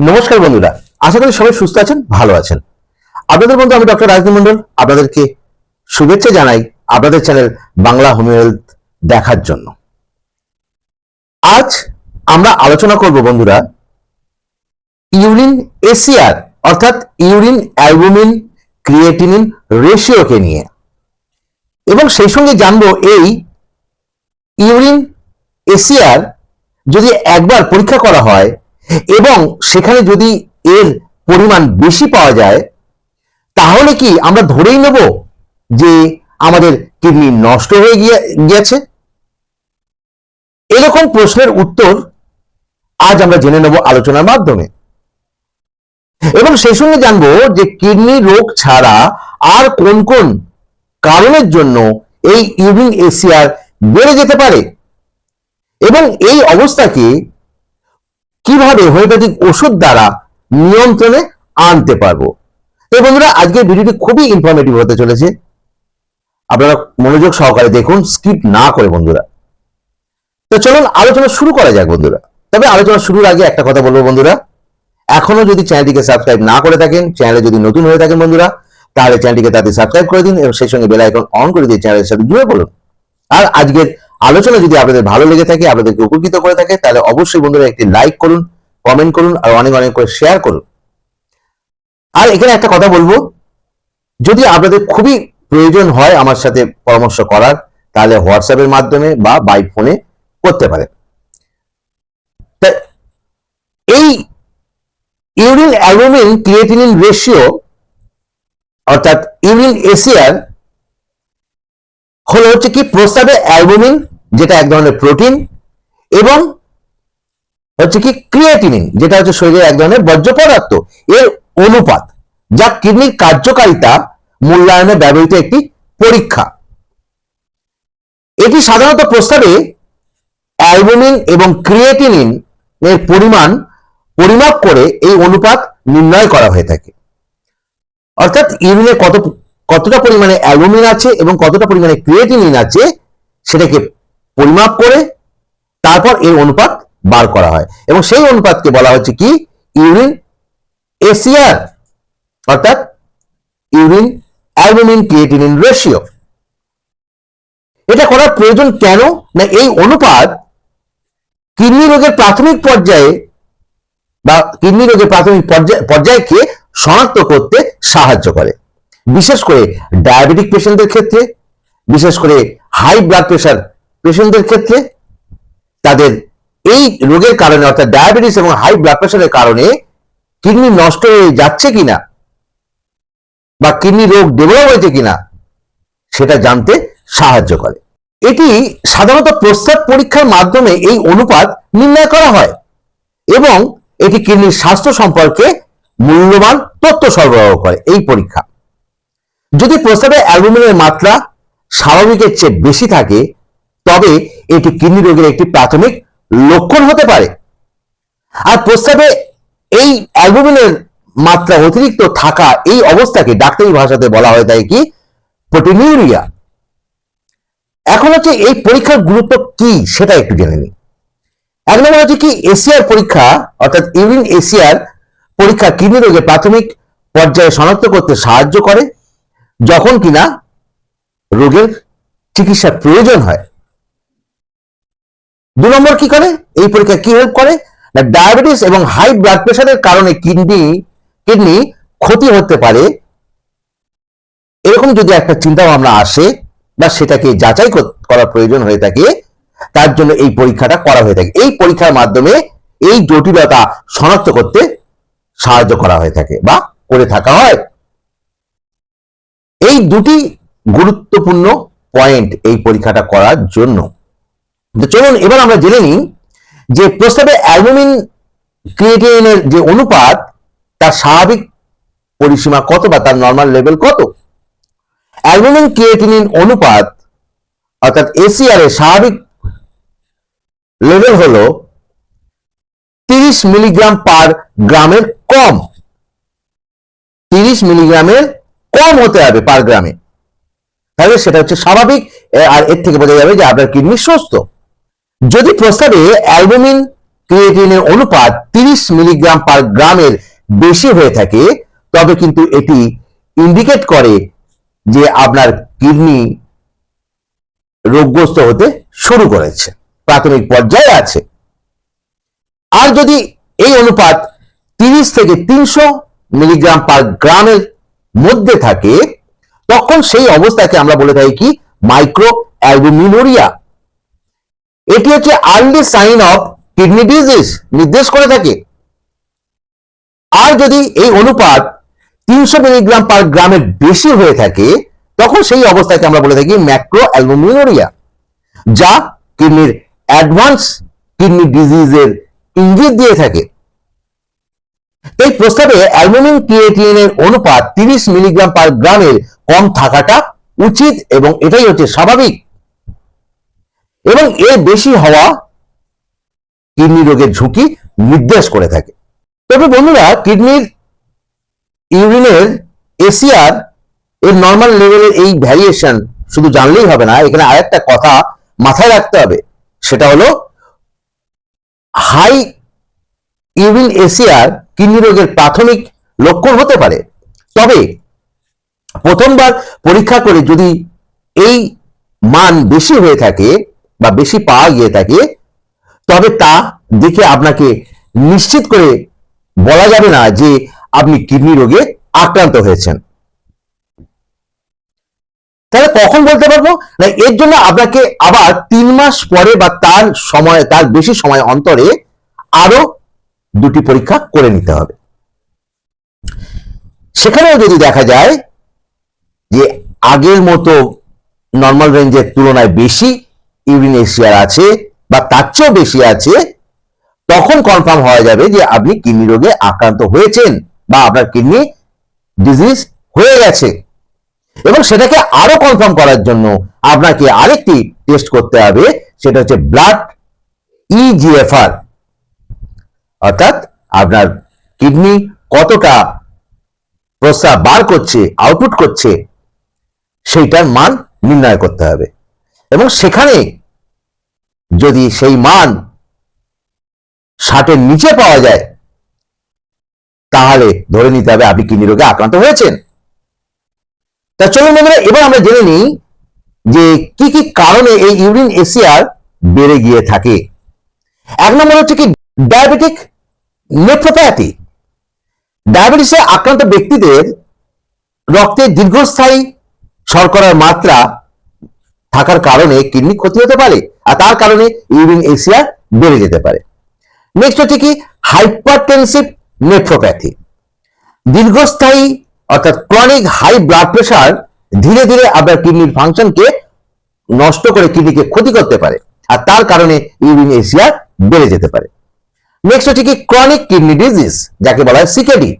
নমস্কার বন্ধুরা, আশা করি সবাই সুস্থ আছেন, ভালো আছেন। আপনাদের বন্ধু আমি ডক্টর রাজদীপ মন্ডল আপনাদেরকে শুভেচ্ছা জানাই আপনাদের চ্যানেল বাংলা হোম হেলথ দেখার জন্য। আজ আমরা আলোচনা করব বন্ধুরা, ইউরিন এসিআর, অর্থাৎ ইউরিন অ্যালবুমিন ক্রিয়েটিনিন রেশিওকে নিয়ে। এবং সেই সঙ্গে জানব এই ইউরিন এসিআর যদি একবার পরীক্ষা করা হয় এবং সেখানে যদি এর পরিমাণ বেশি পাওয়া যায়, তাহলে কি আমরা ধরেই নেব যে আমাদের কিডনি নষ্ট হয়ে গিয়ে, গিয়েছে? এরকম প্রশ্নের উত্তর আজ আমরা জেনে নেব আলোচনার মাধ্যমে। এবং সেই সঙ্গে জানব যে কিডনি রোগ ছাড়া আর কোন কোন কারণের জন্য এই ইউরিন এসিআর বেড়ে যেতে পারে। এবং এই অবস্থাকে কীভাবে হোমিওপ্যাথিক ওষুধ দ্বারা নিয়ন্ত্রণে আনতে পারব? তো বন্ধুরা, আজকের ভিডিওটি খুবই ইনফরমেটিভ হতে চলেছে। আপনারা মনোযোগ সহকারে দেখুন স্কিপ না করে বন্ধুরা। তো চলুন, আলোচনা শুরু করা যাক বন্ধুরা। তবে আলোচনা শুরুর আগে একটা কথা বলব বন্ধুরা। এখনও যদি চ্যানেলটিকে সাবস্ক্রাইব না করে থাকেন, চ্যানেলে যদি নতুন হয়ে থাকেন বন্ধুরা, তাহলে চ্যানেলটিকে তাতে সাবস্ক্রাইব করে দিন এবং সেই সঙ্গে বেল আইকন অন করে দিয়ে চ্যানেলের সাথে জুড়ে পড়ুন আর আজকের আলোচনা যদি আপনাদের ভালো লেগে থাকে, আপনাদেরকে উপকৃত করে থাকে, তাহলে অবশ্যই বন্ধুরা একটি লাইক করুন কমেন্ট করুন, আর অনেক অনেক করে শেয়ার করুন। আর এখানে একটা কথা বলব, যদি আপনাদের খুবই প্রয়োজন হয় আমার সাথে পরামর্শ করার, তাহলে হোয়াটসঅ্যাপের মাধ্যমে বা বাই ফোনে করতে পারেন। এই ইউরিন অ্যালবুমিন ক্রিয়েটিনিন রেশিও অর্থাৎ ইউরিন এসিআর হলো হচ্ছে কি প্রস্তাবে অ্যালবুমিন যেটা এক ধরনের প্রোটিন এবং হচ্ছে কি ক্রিয়েটিনিন, যেটা হচ্ছে শরীরের এক ধরনের বর্জ্য পদার্থ। এর অনুপাত যা কিডনির কার্যকারিতা মূল্যায়নে ব্যবহৃত একটি পরীক্ষা। এটি সাধারণত প্রস্তাবে অ্যালবুমিন এবং ক্রিয়েটিনিন এর পরিমাণ পরিমাপ করে এই অনুপাত নির্ণয় করা হয়ে থাকে। অর্থাৎ ইউরিনে কত, কতটা পরিমাণে অ্যালবুমিন আছে এবং কতটা পরিমাণে ক্রিয়েটিনিন আছে সেটাকে পরিমাপ করে তারপর এর অনুপাত বার করা হয়। এবং সেই অনুপাতকে বলা হচ্ছে কি? ইউরিন এসিআর অর্থাৎ ইউরিন অ্যালবুমিন ক্রিয়েটিনিন রেশিও। এটা করার প্রয়োজন কেন? না এই অনুপাত কিডনি রোগের প্রাথমিক পর্যায়ে বা কিডনি রোগের প্রাথমিক পর্যায়, পর্যায়কে শনাক্ত করতে সাহায্য করে। বিশেষ করে ডায়াবেটিক পেশেন্টদের ক্ষেত্রে, বিশেষ করে হাই ব্লাড প্রেশার পেশেন্টদের ক্ষেত্রে তাদের এই রোগের কারণে, অর্থাৎ ডায়াবেটিস এবং হাই ব্লাড প্রেশারের কারণে কিডনি নষ্ট হয়ে যাচ্ছে কিনা বা কিডনি রোগ ডেভেলপ হয়েছে কিনা, সেটা জানতে সাহায্য করে। এটি সাধারণত প্রস্তাব পরীক্ষার মাধ্যমে এই অনুপাত নির্ণয় করা হয় এবং এটি কিডনির স্বাস্থ্য সম্পর্কে মূল্যবান তথ্য সরবরাহ করে এই পরীক্ষা। যদি প্রস্তাবে অ্যালবুমিনের মাত্রা স্বাভাবিকের চেয়ে বেশি থাকে তবে এটি কিডনি রোগের একটি প্রাথমিক লক্ষণ হতে পারে। আর প্রস্তাবে এই অ্যালবুমিনের মাত্রা অতিরিক্ত থাকা এই অবস্থাকে ডাক্তারি ভাষাতে বলা হয় তাই কি? প্রোটিনিউরিয়া। এখন হচ্ছে এই পরীক্ষার গুরুত্ব কি সেটা একটু জেনে নিই। এক নম্বর হচ্ছে কি, এসিআর পরীক্ষা, অর্থাৎ ইউরিন এসিআর পরীক্ষা কিডনি রোগের প্রাথমিক পর্যায়ে শনাক্ত করতে সাহায্য করে, যখন কিনা রোগের চিকিৎসার প্রয়োজন হয়। দু নম্বর কি করে? এই পরীক্ষা কি হেল্প করে? না ডায়াবেটিস এবং হাই ব্লাড প্রেশারের কারণে কিডনি কিডনি ক্ষতি হতে পারে। এরকম যদি একটা চিন্তা ভাবনা আসে, বা সেটাকে যাচাই করার প্রয়োজন হয়ে থাকে, তার জন্য এই পরীক্ষাটা করা হয়ে থাকে। এই পরীক্ষার মাধ্যমে এই জটিলতা শনাক্ত করতে সাহায্য করা হয়ে থাকে, বা করে থাকা হয়। এই দুটি গুরুত্বপূর্ণ পয়েন্ট এই পরীক্ষাটা করার জন্য। তো চলুন এবার আমরা জেনে নিই যে প্রস্তাবে অ্যালবুমিন ক্রিয়েটিনের যে অনুপাত, তার স্বাভাবিক পরিসীমা কত বা তার নর্মাল লেভেল কত? অ্যালবুমিন ক্রিয়েটিনিন অনুপাত, অর্থাৎ এসিআর এর স্বাভাবিক লেভেল হলো তিরিশ মিলিগ্রাম পার গ্রামের কম। তিরিশ মিলিগ্রামের কম হতে হবে পার গ্রামে। তাহলে সেটা হচ্ছে স্বাভাবিক আর এর থেকে বোঝা যাবে যে আপনার কিডনি সুস্থ। যদি প্রস্তাবে অ্যালবুমিন ক্রিয়েটিনের অনুপাত তিরিশ মিলিগ্রাম পার গ্রামের বেশি হয়ে থাকে, তবে কিন্তু এটি ইন্ডিকেট করে যে আপনার কিডনি রোগগ্রস্ত হতে শুরু করেছে, প্রাথমিক পর্যায়ে আছে। আর যদি এই অনুপাত তিরিশ থেকে তিনশো মিলিগ্রাম পার গ্রামের মধ্যে থাকে, তখন সেই অবস্থাকে আমরা বলে থাকি কি মাইক্রো অ্যালবুমিনুরিয়া এটি হচ্ছে early sign of kidney disease নির্দেশ করে থাকে। আর যদি এই অনুপাত তিনশো মিলিগ্রাম পার গ্রামের বেশি হয়ে থাকে, তখন সেই অবস্থাকে আমরা বলে থাকি ম্যাক্রো অ্যালবুমিনুরিয়া যা কিডনির অ্যাডভান্স কিডনি ডিজিজের ইঙ্গিত দিয়ে থাকে। তাই প্রস্তাবে অ্যালবুমিন ক্রিয়েটিনের অনুপাত তিরিশ মিলিগ্রাম পার গ্রামের কম থাকাটা উচিত এবং এটাই হচ্ছে স্বাভাবিক। এবং এর বেশি হওয়া কিডনি রোগের ঝুঁকি নির্দেশ করে থাকে। তবে বন্ধুরা, কিডনির ইউরিনের এসিআর এর নর্মাল লেভেলের এই ভ্যারিয়েশন শুধু জানলেই হবে না, এখানে আরেকটা কথা মাথায় রাখতে হবে, সেটা হলো হাই ইউরিন এসিআর কিডনি রোগের প্রাথমিক লক্ষণ হতে পারে। তবে প্রথমবার পরীক্ষা করে যদি এই মান বেশি হয়ে থাকে বা বেশি পাওয়া গিয়ে থাকে, তবে তা দেখে আপনাকে নিশ্চিত করে বলা যাবে না যে আপনি কিডনি রোগে আক্রান্ত হয়েছেন। তাহলে কখন বলতে পারব? না, এর জন্য আপনাকে আবার তিন মাস পরে বা তার সময়, তার বেশি সময় অন্তরে আরও দুটি পরীক্ষা করে নিতে হবে। সেখানেও যদি দেখা যায় যে আগের মতো নর্মাল রেঞ্জের তুলনায় বেশি ইউরিন এশিয়ার আছে বা তার চেয়েও বেশি আছে, তখন কনফার্ম হওয়া যাবে যে আপনি কিডনি রোগে আক্রান্ত হয়েছেন বা আপনার কিডনি ডিজিজ হয়ে গেছে। এবং সেটাকে আরও কনফার্ম করার জন্য আপনাকে আরেকটি টেস্ট করতে হবে, সেটা হচ্ছে ব্লাড ইজিএফআর অর্থাৎ আপনার কিডনি কতটা প্রস্রাব বার করছে আউটপুট করছে, সেইটার মান নির্ণয় করতে হবে। এবং সেখানে যদি সেই মান ষাটের নিচে পাওয়া যায়, তাহলে ধরে নিতে হবে আপনি কিডনি রোগে আক্রান্ত হয়েছেন। তা চলুন বন্ধুরা, এবার আমরা জেনে নিই যে কি কি কারণে এই ইউরিন এসিআর বেড়ে গিয়ে থাকে। এক নম্বর হচ্ছে কি ডায়াবেটিক নেফ্রোপ্যাথি। ডায়াবেটিসে আক্রান্ত ব্যক্তিদের রক্তে দীর্ঘস্থায়ী শর্করার মাত্রা থাকার কারণে কিডনি ক্ষতি হতে পারে আর তার কারণে ইউরিন এসিআর বেড়ে যেতে পারে। নেক্সট হচ্ছে কি হাইপারটেনসিভ নেফ্রোপ্যাথি দীর্ঘস্থায়ী অর্থাৎ ক্রনিক হাই ব্লাড প্রেশার ধীরে ধীরে আপনার কিডনির ফাংশনকে নষ্ট করে কিডনিকে ক্ষতি করতে পারে আর তার কারণে ইউরিন এসিআর বেড়ে যেতে পারে। নেক্সট হচ্ছে কি ক্রনিক কিডনি ডিজিজ যাকে বলা হয় সিকেডি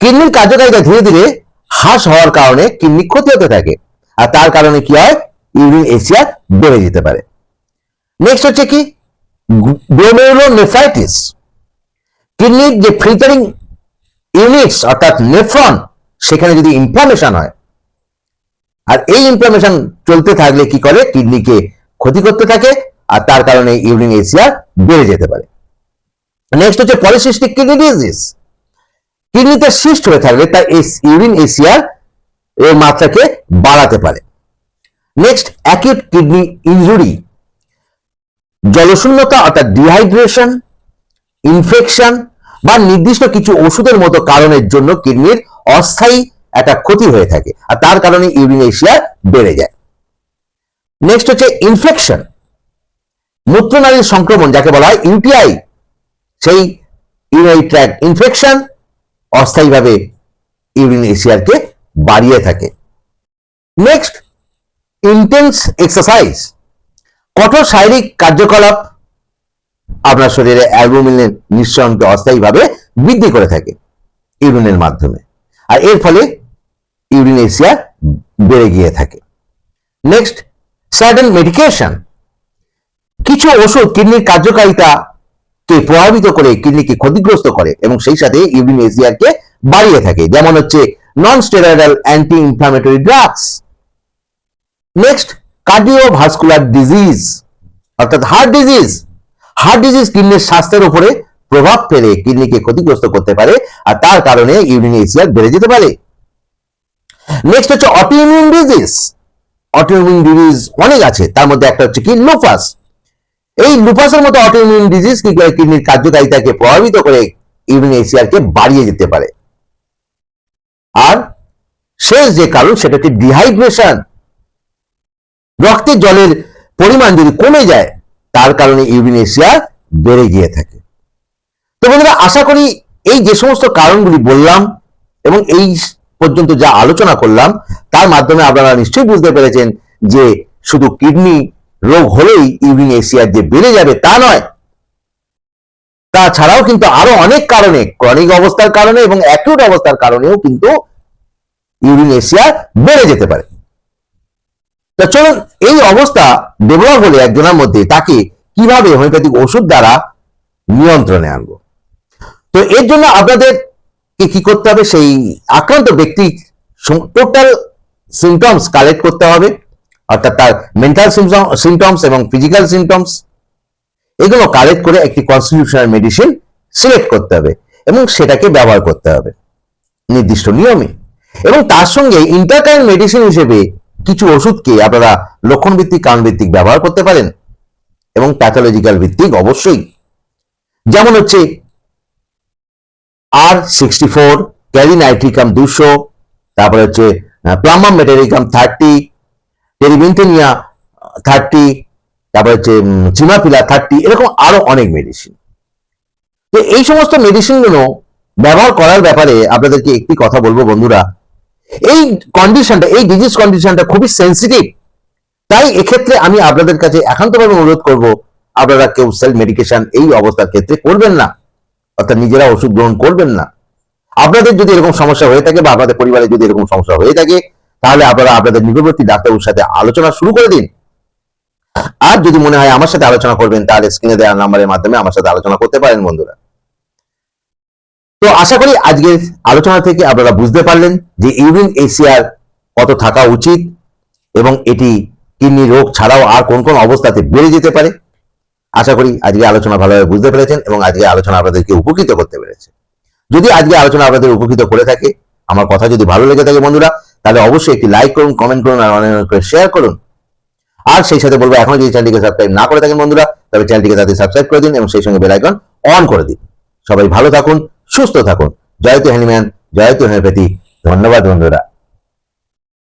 কিডনির কার্যকারিতা ধীরে ধীরে হ্রাস হওয়ার কারণে কিডনি ক্ষতি হতে থাকে। আর তার কারণে কি হয়? ইউরিন এসিআর বেড়ে যেতে পারে। নেক্সট হচ্ছে কি? গ্লোমেরুলোনেফ্রাইটিস কিডনির যে ফিল্টারিং ইউনিটস অর্থাৎ নেফ্রন সেখানে যদি ইনফ্লামেশন হয়, আর এই ইনফ্লামেশন চলতে থাকলে কি করে? কিডনিকে ক্ষতি করতে থাকে, আর তার কারণে ইউরিন এসিআর বেড়ে যেতে পারে। নেক্সট হচ্ছে পলিসিস্টিক কিডনি ডিজিজ কিডনিতে সিস্ট হয়ে থাকলে তার ইউরিন এসিআর এর মাত্রাকে বাড়াতে পারে। নেক্সট অ্যাকিউট কিডনি ইনজুরি জলশূন্যতা অর্থাৎ ডিহাইড্রেশন ইনফেকশন বা নির্দিষ্ট কিছু ওষুধের মতো কারণের জন্য কিডনির অস্থায়ী একটা ক্ষতি হয়ে থাকে আর তার কারণে ইউরিন এশিয়া বেড়ে যায়। নেক্সট হচ্ছে ইনফেকশন মূত্রনালীর সংক্রমণ যাকে বলা হয় ইউটিআই। সেই ইউরিনারি ট্র্যাক ইনফেকশন অস্থায়ীভাবে ইউরিন এশিয়ারকে বাড়িয়ে থাকে। নেক্সট ইন্টেন্স এক্সারসাইজ কঠোর শারীরিক কার্যকলাপ আপনার শরীরে অ্যালবুমিনের নিঃসরণকে অস্থায়ীভাবে বৃদ্ধি করে থাকে ইউরিনের মাধ্যমে। আর এর ফলে ইউরিন এসিয়া বেড়ে গিয়ে থাকে। নেক্সট সার্টেন মেডিকেশন কিছু ওষুধ কিডনির কার্যকারিতাকে প্রভাবিত করে কিডনিকে ক্ষতিগ্রস্ত করে এবং সেই সাথে ইউরিন এসিয়াকে বাড়িয়ে থাকে। যেমন হচ্ছে anti inflammatory drugs next cardiovascular disease অর্থাৎ হার্ট ডিজিজ হার্ট ডিজিজ কিডনির স্বাস্থ্যের উপরে প্রভাব ফেলে, কিডনিকে ক্ষতিগ্রস্ত করতে পারে, আর তার কারণে ইউরিন, এসিআর বেড়ে যেতে পারে। নেক্সট হচ্ছে অটোইমিউন ডিজিজ অটোইমিউন ডিজিজ অনেক আছে, তার মধ্যে একটা হচ্ছে কি? লুপাস এই লুপাসের মতো অটোইমিউন ডিজিজ কি কিডনির কার্যকারিতাকে প্রভাবিত করে, ইউরিন এসিআর কে বাড়িয়ে যেতে পারে? আর শেষ যে কারণ সেটা হচ্ছে ডিহাইড্রেশন রক্তে জলের পরিমাণ যদি কমে যায়, তার কারণে ইউরিন এসিআর বেড়ে গিয়ে থাকে। তো বন্ধুরা, আশা করি এই যে সমস্ত কারণগুলি বললাম এবং এই পর্যন্ত যা আলোচনা করলাম, তার মাধ্যমে আপনারা নিশ্চয়ই বুঝতে পেরেছেন যে শুধু কিডনি রোগ হলেই ইউরিন এসিআর যে বেড়ে যাবে তা নয় তাছাড়াও কিন্তু আরও অনেক কারণে, ক্রনিক অবস্থার কারণে এবং অ্যাকিউট অবস্থার কারণেও কিন্তু ইউরিন এসিআর বেড়ে যেতে পারে। তা চলুন, এই অবস্থা ডেভেলপ হলে একজনের মধ্যে তাকে কীভাবে হোমিওপ্যাথিক ওষুধ দ্বারা নিয়ন্ত্রণে আনব? তো এর জন্য আপনাদের কি করতে হবে? সেই আক্রান্ত ব্যক্তি টোটাল সিমটমস কালেক্ট করতে হবে। অর্থাৎ তার মেন্টাল সিমটমস এবং ফিজিক্যাল সিমটমস এগুলো কালেক্ট করে একটি কনস্টিটিউশনাল মেডিসিন সিলেক্ট করতে হবে এবং সেটাকে ব্যবহার করতে হবে। নির্দিষ্ট নিয়মে। এবং তার সঙ্গে ইন্টারকারেন্ট মেডিসিন হিসেবে কিছু ওষুধকে আপনারা লক্ষণ ভিত্তিক ভিত্তিক ব্যবহার করতে পারেন এবং প্যাথোলজিক্যাল ভিত্তিক অবশ্যই। যেমন হচ্ছে আর সিক্সটি ফোর ক্যারিনাইট্রিকাম দুশো তারপরে হচ্ছে প্লামাম মেটেরিকাম থার্টি টেরিবিনটেনিয়া থার্টি তারপরে হচ্ছে চিমাপিলা থার্টি, এরকম আরও অনেক মেডিসিন তো এই সমস্ত মেডিসিনগুলো ব্যবহার করার ব্যাপারে আপনাদেরকে একটি কথা বলব বন্ধুরা। এই কন্ডিশনটা এই ডিজিজ কন্ডিশনটা খুবই সেন্সিটিভ তাই এক্ষেত্রে আমি আপনাদের কাছে একান্তভাবে অনুরোধ করব, আপনারা কেউ সেলফ মেডিকেশন এই অবস্থার ক্ষেত্রে করবেন না। অর্থাৎ নিজেরা ওষুধ গ্রহণ করবেন না। আপনাদের যদি এরকম সমস্যা হয়ে থাকে বা আপনাদের পরিবারে যদি এরকম সমস্যা হয়ে থাকে, তাহলে আপনারা আপনাদের নিকটবর্তী ডাক্তারবাবুর সাথে আলোচনা শুরু করে দিন। আর যদি মনে হয় আমার সাথে আলোচনা করবেন, তাহলে স্ক্রিনে দেওয়া নাম্বারের মাধ্যমে আমার সাথে আলোচনা করতে পারেন বন্ধুরা। তো আশা করি আজকের আলোচনা থেকে আপনারা বুঝতে পারলেন যে ইউরিন এসিয়ার কত থাকা উচিত এবং এটি কিডনি রোগ ছাড়াও আর কোন কোন অবস্থাতে বেড়ে যেতে পারে। আশা করি আজকে আলোচনা ভালোভাবে বুঝতে পেরেছেন এবং আজকে আলোচনা আপনাদেরকে উপকৃত করতে পেরেছে। যদি আজকে আলোচনা আপনাদের উপকৃত করে থাকে, আমার কথা যদি ভালো লেগে থাকে বন্ধুরা, তাহলে অবশ্যই একটি লাইক করুন কমেন্ট করুন, আর অনেক শেয়ার করুন। আর সেই সাথে বলব এখন যদি চ্যানেলটিকে সাবস্ক্রাইব না করে থাকেন বন্ধুরা, তবে চ্যানেলটিকে তাদের সাবস্ক্রাইব করে দিন এবং সেই সঙ্গে বেল আইকন অন করে দিন। সবাই ভালো থাকুন, সুস্থ থাকুন। জয়তু হ্যানিম্যান জয়তু হোমিওপ্যাথি ধন্যবাদ বন্ধুরা।